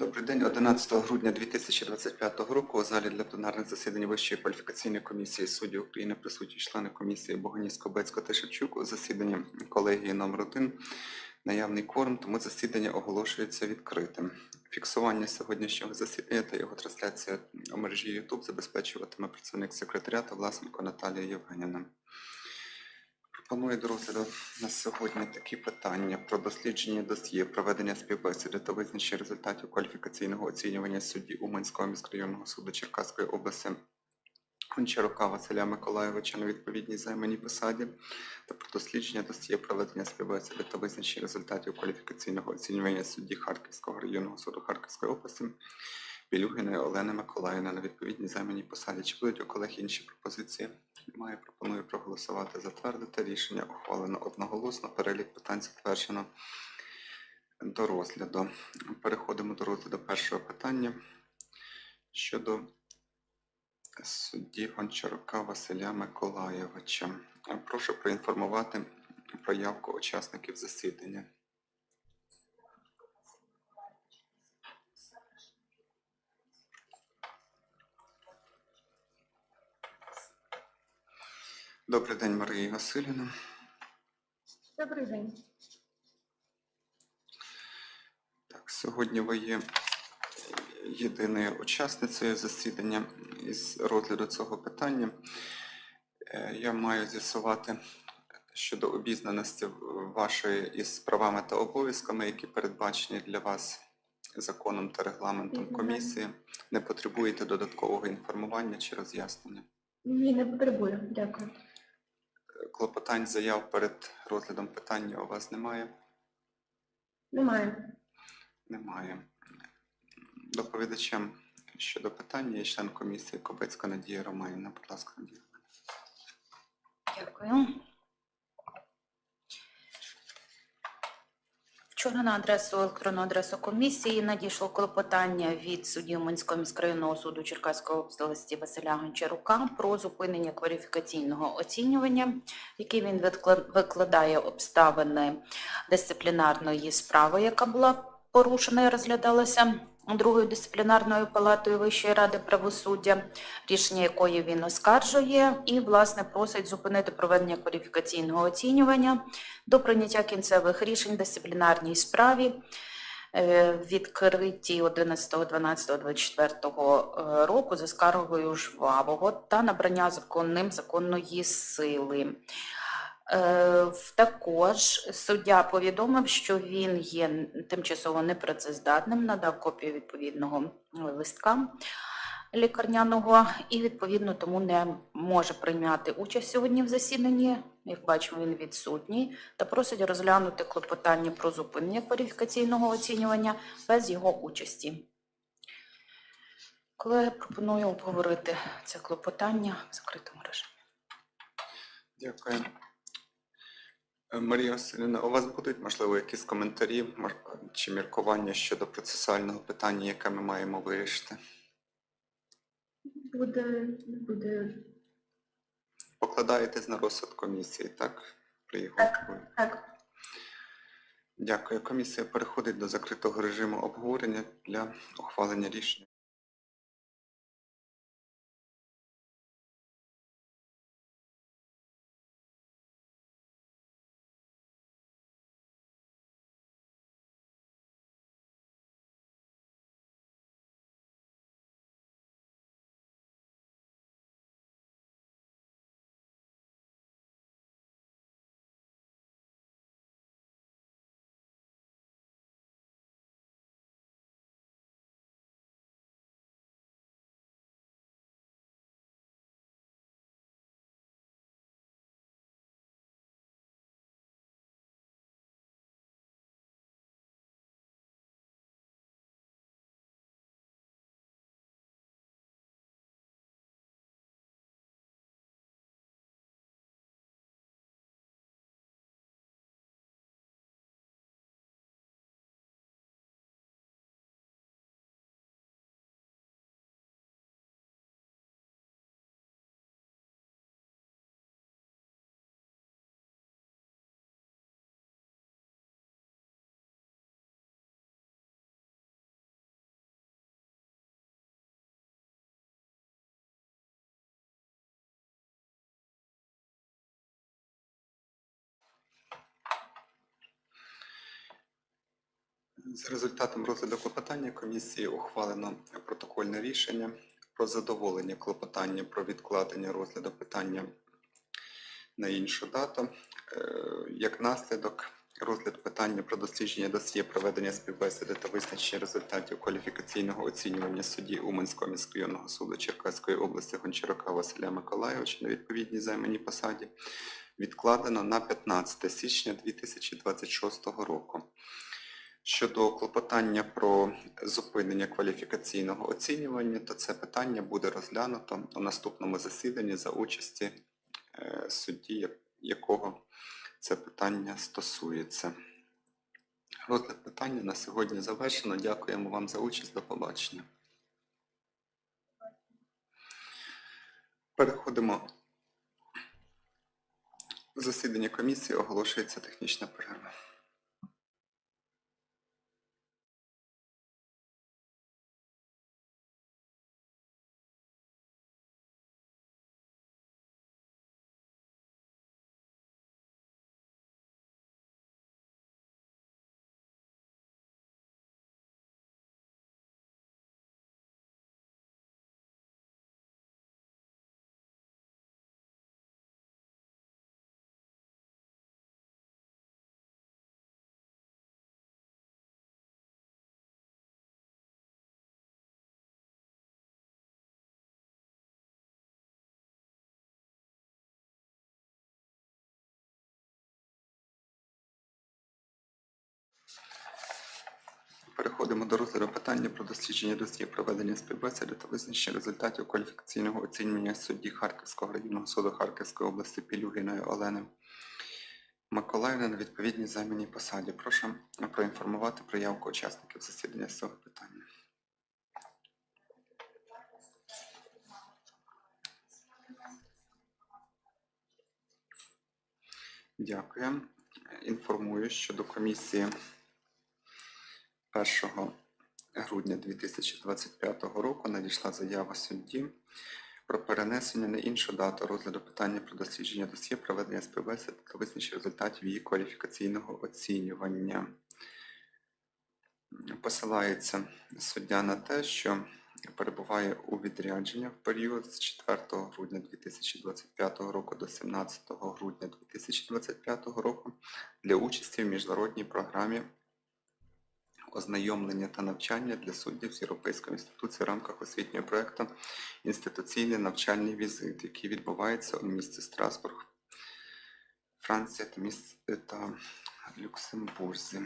Добрий день. 11 грудня 2025 року у залі для пленарних засідань Вищої кваліфікаційної комісії суддів України присутні члени комісії Богонісько, Бецько та Шевчук у засіданні колегії номер 1 Наявний кворум, тому засідання оголошується відкритим. Фіксування сьогоднішнього засідання та його трансляція у мережі YouTube забезпечуватиме працівник секретаріату Власенко Наталія Євгенівна. Пропоную до розгляду на сьогодні такі питання про дослідження досьє, проведення співбесіди та визначення результатів кваліфікаційного оцінювання судді Уманського міськрайонного суду Черкаської області Гончарука Василя Миколайовича на відповідній займаній посаді та про дослідження досьє проведення співбесіди та визначення результатів кваліфікаційного оцінювання судді Харківського районного суду Харківської області Білюгіної Олени Миколаївни на відповідній займаній посаді. Чи будуть у колег інші пропозиції? Немає. Пропоную проголосувати затвердити. Рішення ухвалено одноголосно. Перелік питань затверджено до розгляду. Переходимо до розгляду першого питання щодо судді Гончарука Василя Миколайовича. Прошу проінформувати про явку учасників засідання. Добрий день, Марія Васильівна. Добрий день. Так, сьогодні ви є єдиною учасницею засідання із розгляду цього питання. Е, Я маю з'ясувати щодо обізнаності вашої із правами та обов'язками, які передбачені для вас законом та регламентом комісії. Не потребуєте додаткового інформування чи роз'яснення. Ні, не потребую. Дякую. Клопотань заяв перед розглядом питання у вас немає? Немає. Немає. Доповідачем щодо питання є член комісії Кобецька Надія Романівна. Будь ласка, Надія. Дякую. Вчора на адресу електронну адресу комісії надійшло клопотання від судді Уманського міськрайонного суду Черкаської області Василя Гончарука про зупинення кваліфікаційного оцінювання, який він викладає обставини дисциплінарної справи, яка була порушена і розглядалася другою дисциплінарною палатою Вищої ради правосуддя рішення якої він оскаржує, і, власне, просить зупинити проведення кваліфікаційного оцінювання до прийняття кінцевих рішень в дисциплінарній справі, е, відкритій 11.12.24 року за скаргою жвавого та набрання законним законної сили. Е, Також суддя повідомив, що він є тимчасово непрацездатним, надав копію відповідного е, листка лікарняного і відповідно тому не може прийняти участь сьогодні в засіданні. Як бачимо, він відсутній та просить розглянути клопотання про зупинення кваліфікаційного оцінювання без його участі. Колеги, пропоную обговорити це клопотання в закритому режимі. Дякую. Марія Васильівна, у вас будуть, можливо, якісь коментарі чи міркування щодо процесуального питання, яке ми маємо вирішити? Буде, буде. Покладаєтесь на розсуд комісії, так? При його Так. Так. Дякую. Комісія переходить до закритого режиму обговорення для ухвалення рішення. За результатом розгляду клопотання комісії ухвалено протокольне рішення про задоволення клопотання про відкладення розгляду питання на іншу дату. Е, Як наслідок, розгляд питання про дослідження досьє проведення співбесіди та визначення результатів кваліфікаційного оцінювання судді Уманського міськрайонного суду Черкаської області Гончарука Василя Миколайовича на відповідній займаній посаді відкладено на 15 січня 2026 року. Щодо клопотання про зупинення кваліфікаційного оцінювання, то це питання буде розглянуто у наступному засіданні за участі е, судді, якого це питання стосується. Розгляд питання на сьогодні завершено. Дякуємо вам за участь. До побачення. Переходимо. Засідання комісії оголошується технічна перерва. Переходимо до розгляду питання про дослідження досьє проведення співбесіди та визначення результатів кваліфікаційного оцінювання судді Харківського районного суду Харківської області Пілюгіної Олени Миколаївни на відповідній займаній посаді. Прошу проінформувати про явку учасників засідання з цього питання. Дякую. Інформую, що до комісії 1 грудня 2025 року надійшла заява судді про перенесення на іншу дату розгляду питання про дослідження досьє проведення співбесід та визначення результатів її кваліфікаційного оцінювання. Посилається суддя на те, що перебуває у відрядження в період з 4 грудня 2025 року до 17 грудня 2025 року для участі в міжнародній програмі ознайомлення та навчання для суддів з Європейської інституції в рамках освітнього проєкту Інституційний навчальний візит, який відбувається у місті Страсбург, Франція та, міс... та Люксембурзі.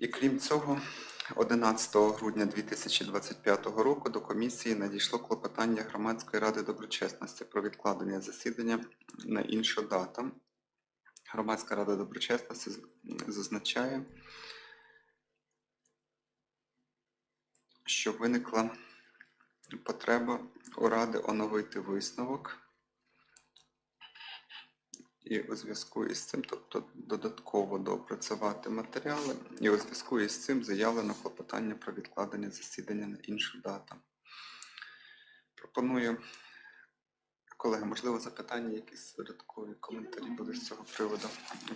І крім цього, 11 грудня 2025 року до комісії надійшло клопотання Громадської ради доброчесності про відкладення засідання на іншу дату. Громадська рада доброчесності зазначає, що виникла потреба у ради оновити висновок. І у зв'язку із цим, тобто додатково доопрацювати матеріали, і у зв'язку із цим заявлено клопотання про відкладення засідання на іншу дату. Пропоную, колеги, можливо, запитання, якісь додаткові коментарі будуть з цього приводу.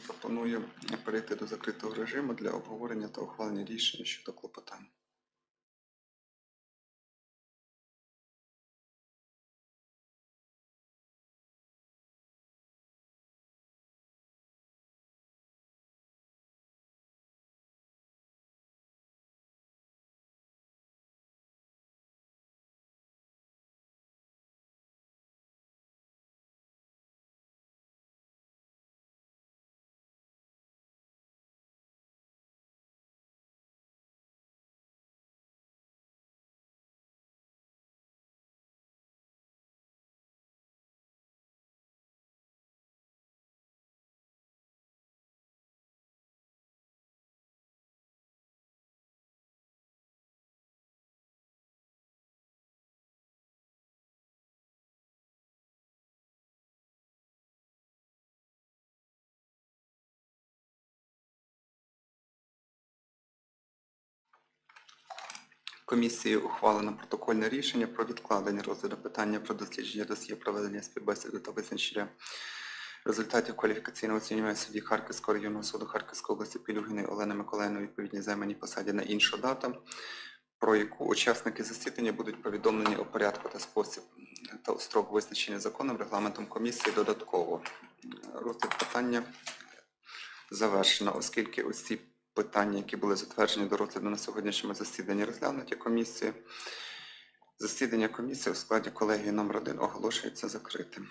Пропоную перейти до закритого режиму для обговорення та ухвалення рішення щодо клопотань. Комісією ухвалено протокольне рішення про відкладення розгляду питання про дослідження досьє проведення співбесіди та визначення результатів кваліфікаційного оцінювання судді Харківського районного суду Харківської області Пілюгіної Олени Миколаївни відповідній займаній посаді на іншу дату, про яку учасники засідання будуть повідомлені у порядку та спосіб та строк визначення законом регламентом комісії додатково. Розгляд питання завершено, оскільки ці питання, які були затверджені до розгляду на сьогоднішньому засіданні, розглянуті комісії. Засідання комісії у складі колегії номер 1 оголошується закритим.